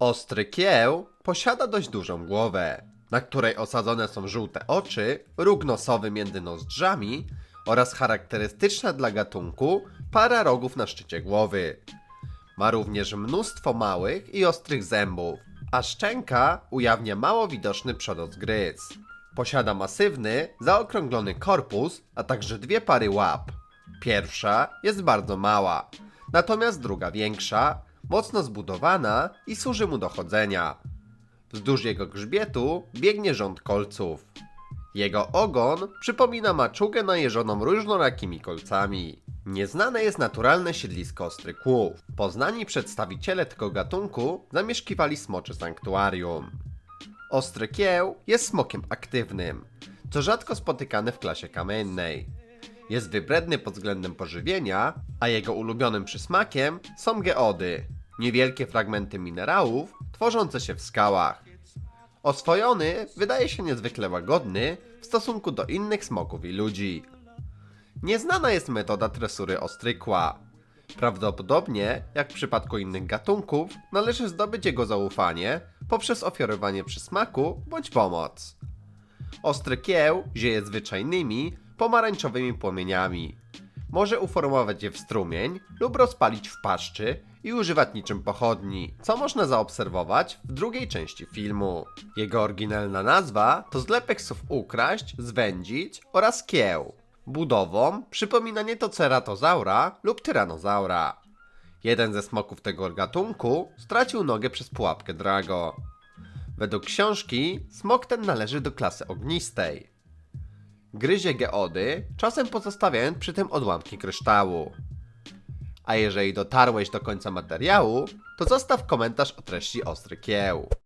Ostry kieł posiada dość dużą głowę, na której osadzone są żółte oczy, róg nosowy między nozdrzami oraz charakterystyczna dla gatunku para rogów na szczycie głowy. Ma również mnóstwo małych i ostrych zębów, a szczęka ujawnia mało widoczny przodozgryz. Posiada masywny, zaokrąglony korpus, a także dwie pary łap. Pierwsza jest bardzo mała, natomiast druga większa, mocno zbudowana i służy mu do chodzenia. Wzdłuż jego grzbietu biegnie rząd kolców. Jego ogon przypomina maczugę najeżoną różnorakimi kolcami. Nieznane jest naturalne siedlisko ostryków. Poznani przedstawiciele tego gatunku zamieszkiwali smocze sanktuarium. Ostry kieł jest smokiem aktywnym, co rzadko spotykane w klasie kamiennej. Jest wybredny pod względem pożywienia, a jego ulubionym przysmakiem są geody, niewielkie fragmenty minerałów tworzące się w skałach. Oswojony wydaje się niezwykle łagodny w stosunku do innych smoków i ludzi. Nieznana jest metoda tresury ostrykła. Prawdopodobnie, jak w przypadku innych gatunków, należy zdobyć jego zaufanie poprzez ofiarowanie przysmaku bądź pomoc. Ostry kieł zieje zwyczajnymi, pomarańczowymi płomieniami. Może uformować je w strumień lub rozpalić w paszczy i używać niczym pochodni, co można zaobserwować w drugiej części filmu. Jego oryginalna nazwa to zlepek słów ukraść, zwędzić oraz kieł. Budową przypomina nieto ceratozaura lub tyranozaura. Jeden ze smoków tego gatunku stracił nogę przez pułapkę Drago. Według książki smok ten należy do klasy ognistej. Gryzie geody, czasem pozostawiając przy tym odłamki kryształu. A jeżeli dotarłeś do końca materiału, to zostaw komentarz o treści Ostry Kieł.